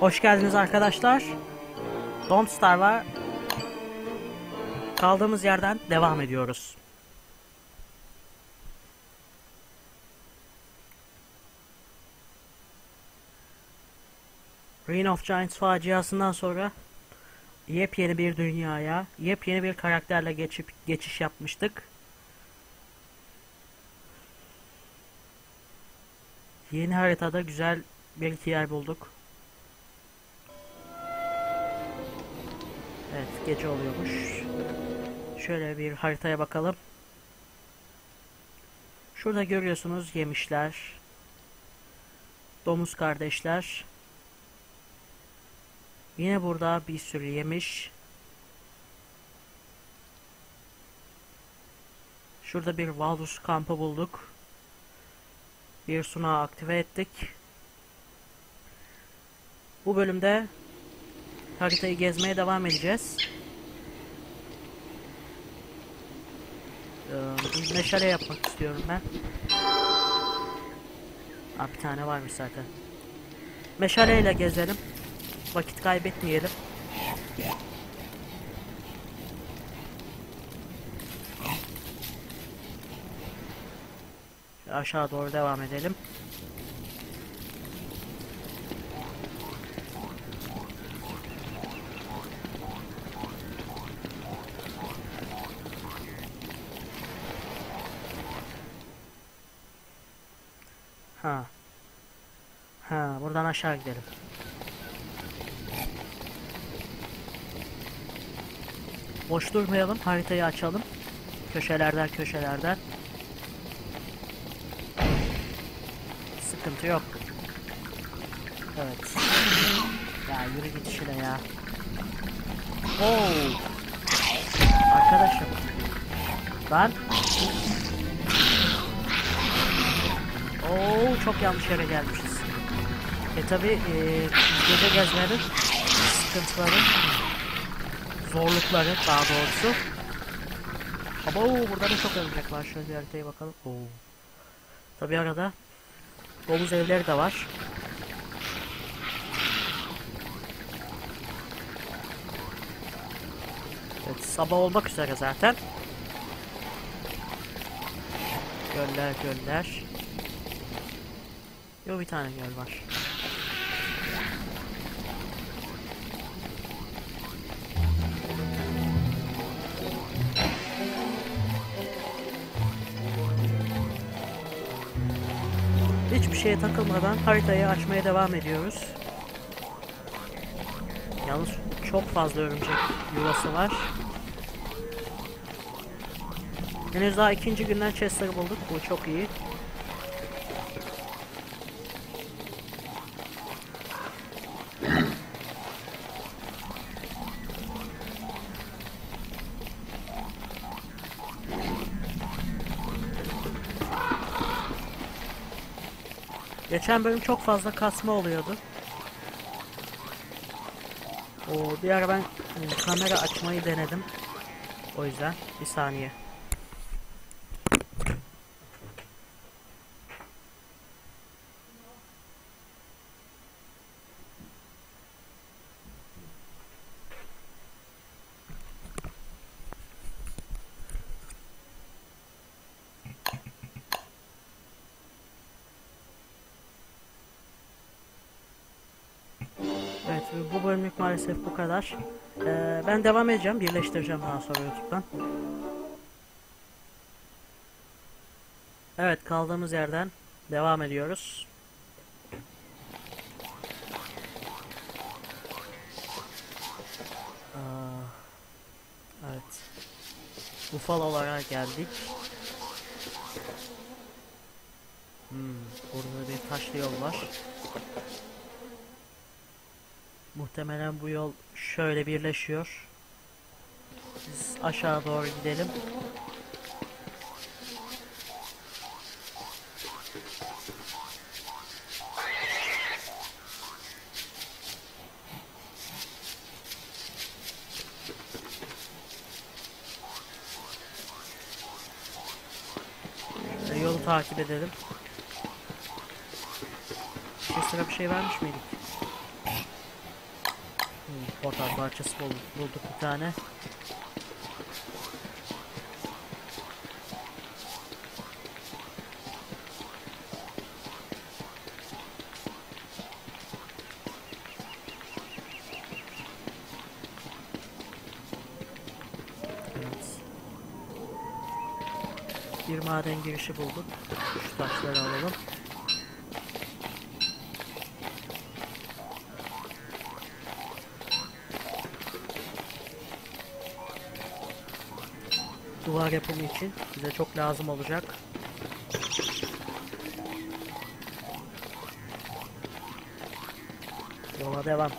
Hoş geldiniz arkadaşlar. Don't Star. Kaldığımız yerden devam ediyoruz. Reign of Giants faciasından sonra yepyeni bir dünyaya, yepyeni bir karakterle geçip geçiş yapmıştık. Yeni haritada güzel bir iki yer bulduk. Evet, gece oluyormuş. Şöyle bir haritaya bakalım. Şurada görüyorsunuz yemişler. Domuz kardeşler. Yine burada bir sürü yemiş. Şurada bir Valdus kampı bulduk. Bir sunağı aktive ettik. Bu bölümde haritayı gezmeye devam edeceğiz. Ee, meşale yapmak istiyorum ben. Aa, bir tane varmış zaten. Meşaleyle gezelim. Vakit kaybetmeyelim. Aşağı doğru devam edelim. Ha. Ha, buradan aşağı gidelim. Boş durmayalım, haritayı açalım. Köşelerden köşelerden. Sıkıntı yok. Evet. Ya yürü git işine ya. Oo. Arkadaşım. Lan. Oo çok yanlış yere gelmişiz. E tabi e, gece gezmenin sıkıntıları, zorlukları daha doğrusu. Ama oo, burada da çok örümcek var. Şöyle bir haritaya bakalım. Oo. Tabi arada domuz evleri de var. Evet, sabah olmak üzere zaten. Göller göller. Yo bir tane göl var. Şeye takılmadan haritayı açmaya devam ediyoruz. Yalnız çok fazla örümcek yuvası var. Henüz daha ikinci günden Chester'ı bulduk. Bu çok iyi. Geçen bölüm çok fazla kasma oluyordu. O bir ara ben e, kamera açmayı denedim. O yüzden bir saniye. Evet bu bölümlük maalesef bu kadar. Ee, ben devam edeceğim. Birleştireceğim daha sonra YouTube'dan. Evet kaldığımız yerden devam ediyoruz. Evet. Bufalolara geldik. Hmm, burada bir taşlı yol var. Muhtemelen bu yol şöyle birleşiyor. Biz aşağı doğru gidelim. Ee, Yolu takip edelim. Kesira bir şey vermiş miydik? Portal parçası bulduk, bir tane. Bir maden girişi bulduk. Şu taşları alalım. Duvar yapımı için bize çok lazım olacak. Yola devam.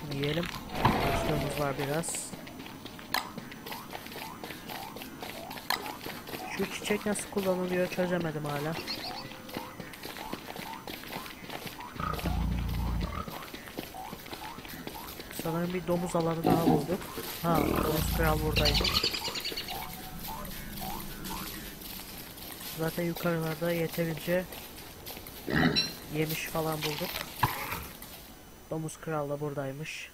Şunu yiyelim. Boşluğumuz var biraz. Çiçek nasıl kullanılıyor çözemedim hala. Sanırım bir domuz alanı daha bulduk. Ha, domuz kral buradaymış. Zaten yukarılarda yeterince yemiş falan bulduk. Domuz kral da buradaymış.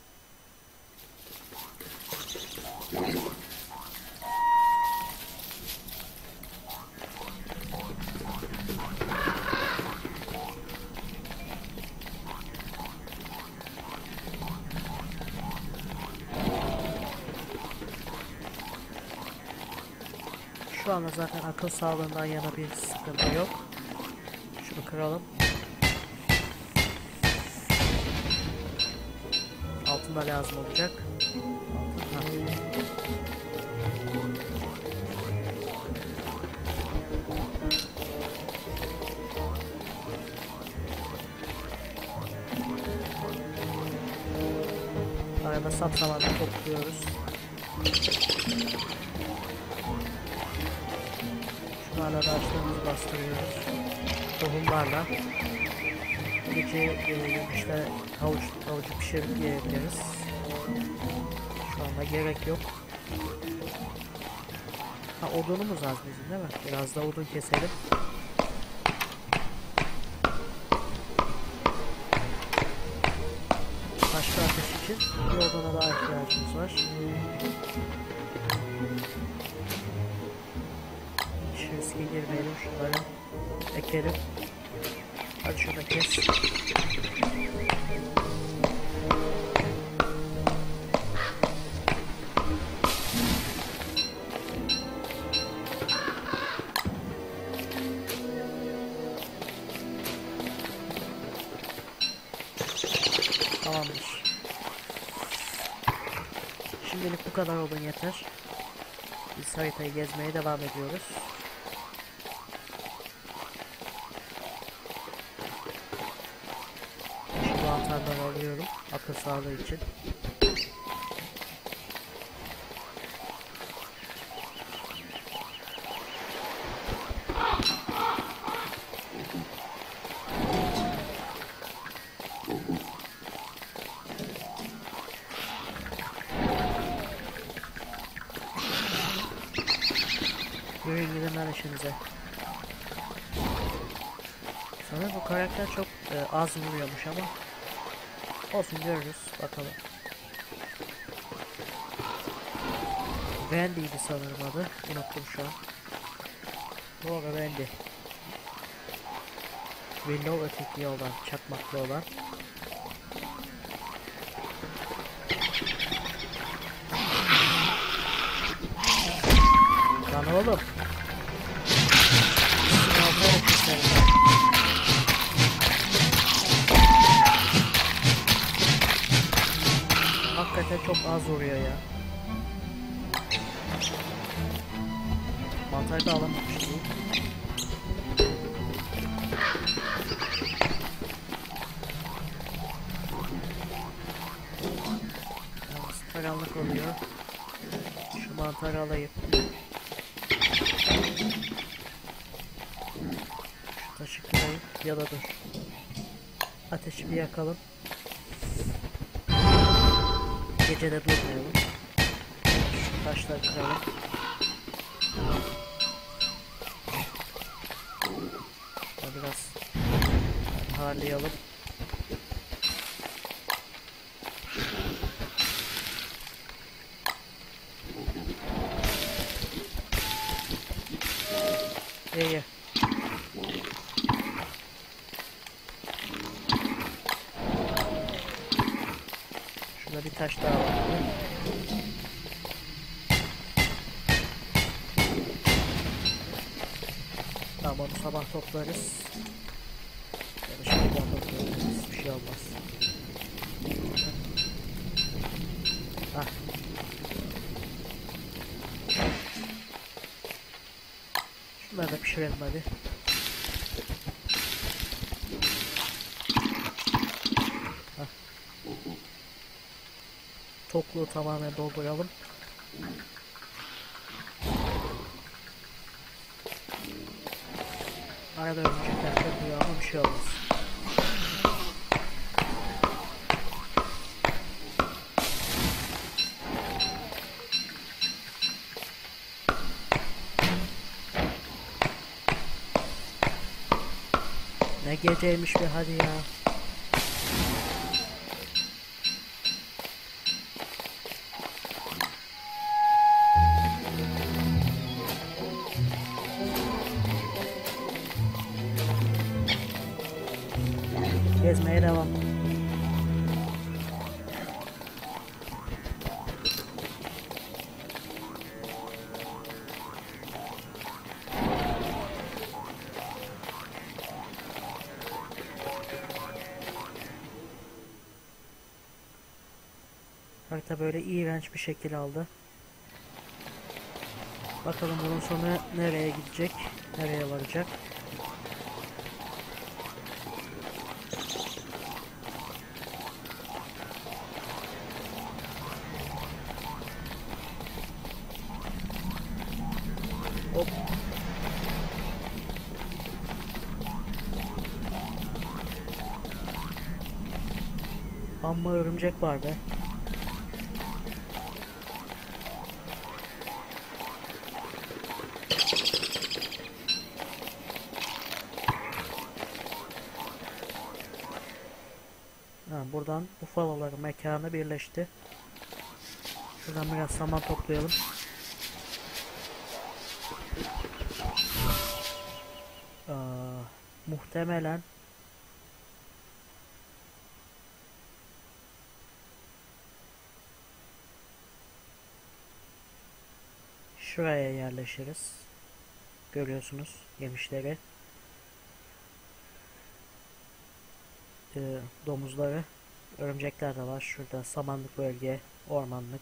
Anda zaten akıl sağlığından yana bir sıkıntı yok. Şunu kıralım. Altında lazım olacak. Ha. Arada sapsamadan topluyoruz. Şunlarla da açtığımızı bastırıyoruz. Tohumlarla. Gece e, işte havuç, havucu pişirip yiyebiliriz. Şu anda gerek yok. Ha odunumuz az bizim değil mi? Biraz da odun keselim. Başka ateş için bir oduna daha ihtiyacımız var. Ekelim. Hadi şunu da kes. Şimdilik bu kadar olun yeter. Biz haritayı gezmeye devam ediyoruz. Şu anahtarları alıyorum. Akıl sağlığı için. Yürüyün gidin. Sanırım bu karakter çok e, az vuruyormuş ama olsun görürüz bakalım. Wendy'ydi sanırım adı. Unuttum şu an. Arada Wendy. Willow öteki olan, çakmaklı olan. Lan oğlum. Sınavda okuyacağım. Hakikaten çok az vuruyor ya. Mantar da alamamış değil. Yalnız karanlık oluyor. Şu mantarı alayım. Şu taşı kırayım ya da dur. Ateşi bir yakalım. Gecede durmayalım. Şu taşları kıralım. Biraz harlayalım. Şurada bir taş daha var. Tamam onu sabah toplarız. Ya da şimdi toplarız. Bir şey olmaz. Hah. Şunları da pişirelim hadi. Tokluğu tamamen dolduralım. Arada örümcekler kırılıyor ama bir şey olmaz. Ne geceymiş be hadi ya. Devam. Harita böyle iğrenç bir şekil aldı. Bakalım bunun sonu nereye gidecek, nereye varacak. Amma örümcek var be. Ha, buradan ufalaların mekanı birleşti. Şuradan biraz saman toplayalım. Aa, muhtemelen şuraya yerleşiriz. Görüyorsunuz yemişleri. Ee, domuzları. Örümcekler de var. Şurada samanlık bölge, ormanlık.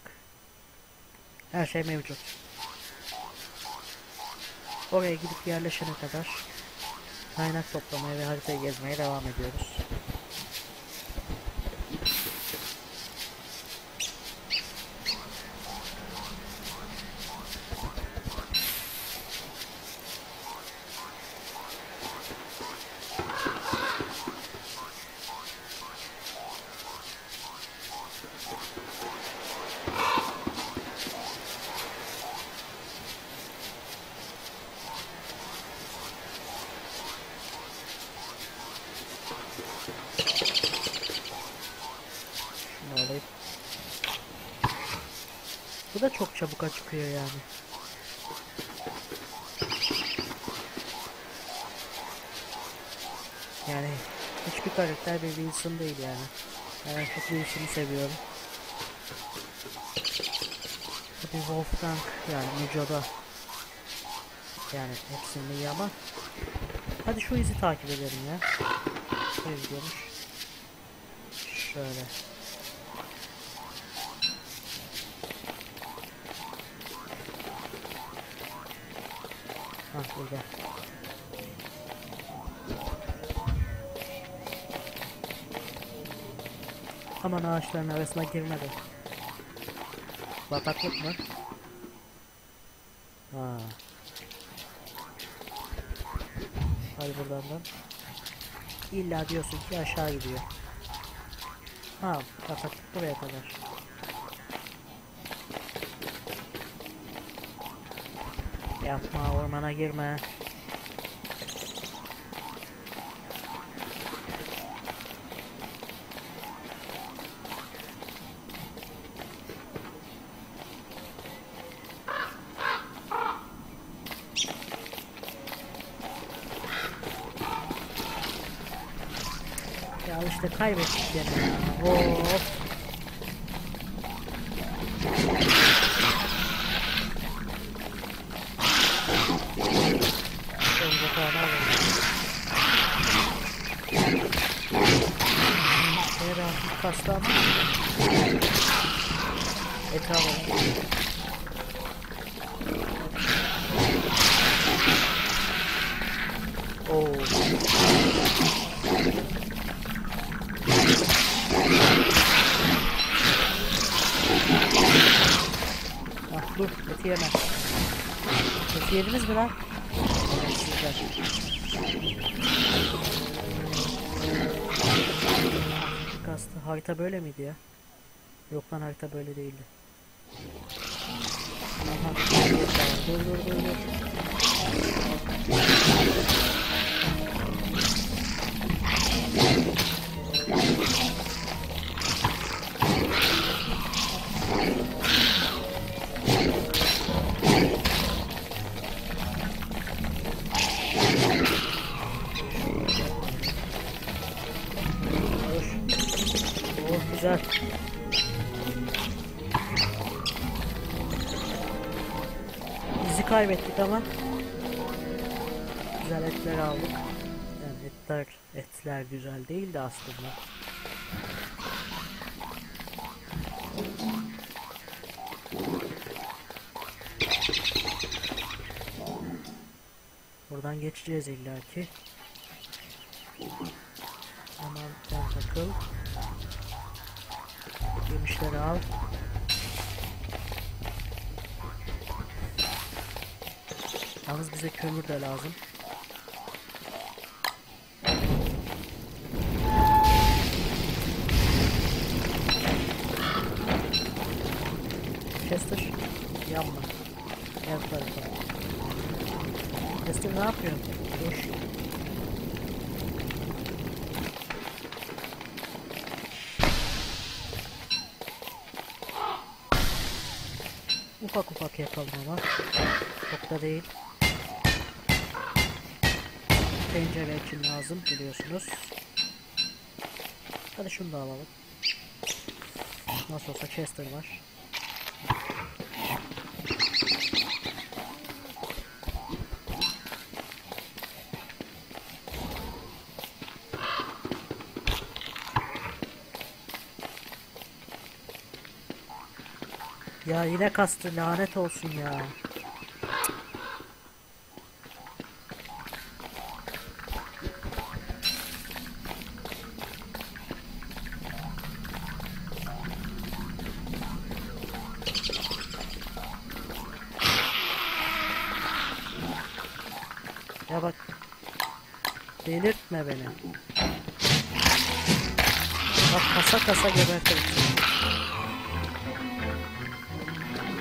Her şey mevcut. Oraya gidip yerleşene kadar kaynak toplamaya ve haritayı gezmeye devam ediyoruz. Şunu alayım. Bu da çok çabuk acıkıyor yani. Yani hiçbir karakter bir Wilson değil yani. Ben en çok Wilson'ı seviyorum. Tabii Wolfgang yani Müco'da yani hepsinde iyi ama Hadi şu izi takip edelim ya. Şu iz görmüş. Şöyle. Hah burada. Aman ağaçların arasına girmedi. Bataklık mı? Ha. Hadi buradan da. İlla diyorsun ki aşağı gidiyor. Ha bataklık buraya kadar. Yapma ormana girme. Ya işte kaybettik gene ya. Of. Eğer artık kastan Eti alalım. Oo. Ah dur eti yeme. Eti yediniz mi lan? Harita böyle miydi ya? Yok lan harita böyle değildi. Aha. Dur dur dur dur. Ama güzel etler aldık. Yani etler etler güzel değildi aslında. Buradan geçeceğiz illaki. Sen takıl. Yemişleri al. Yalnız bize kömür de lazım. Chester yanma. Gel tarafa. Chester ne yapıyorsun? Dur. Ufak ufak yapalım ama. Çok da değil. Pencere için lazım biliyorsunuz. Hadi şunu da alalım. Nasıl olsa Chester var. Ya yine kastı lanet olsun ya. Kasa kasa gebertirim.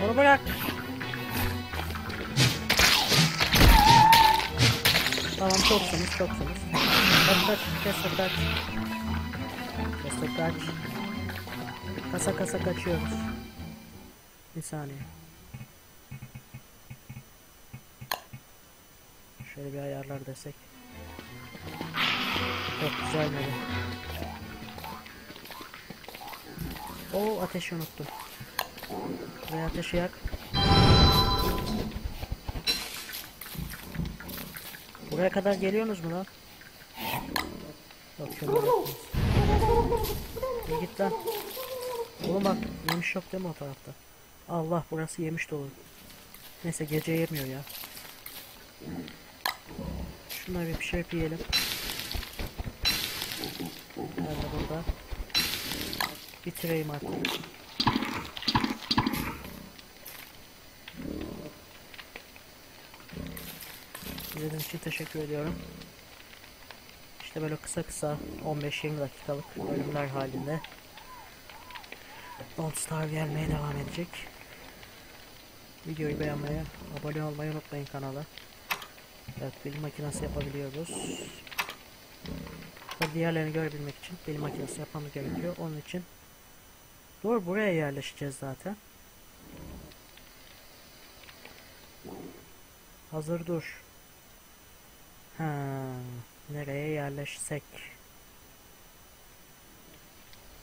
Onu bırak. Tamam çoksunuz çoksunuz. Kaç kaç Chester kaç. Chester kaç. Kasa kasa kaçıyoruz. Bir saniye. Şöyle bir ayarlar desek. Çok güzel mi? Oo ateşi unuttum. Buraya ateşi yak. Buraya kadar geliyorsunuz mu lan? Yok git lan. Oğlum bak yemiş yok değil mi o tarafta? Allah burası yemiş dolu. Neyse gece yemiyor ya. Şunları bir pişirip yiyelim. Ben de burada. Bitireyim artık. İzlediğiniz için teşekkür ediyorum. İşte böyle kısa kısa 15-20 dakikalık bölümler halinde Don't Starve gelmeye devam edecek. Videoyu beğenmeyi, abone olmayı unutmayın kanala. Evet bilim makinesi yapabiliyoruz. Diğerlerini görebilmek için bilim makinesi yapmamız gerekiyor. Onun için Dur buraya yerleşeceğiz zaten. Hazır dur. Ha, nereye yerleşsek?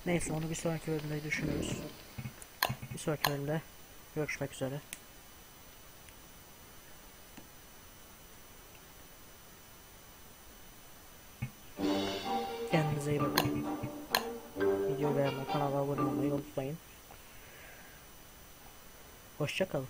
Neyse onu bir sonraki bölümde düşünürüz. Bir sonraki bölümde görüşmek üzere. Hoşçakalın.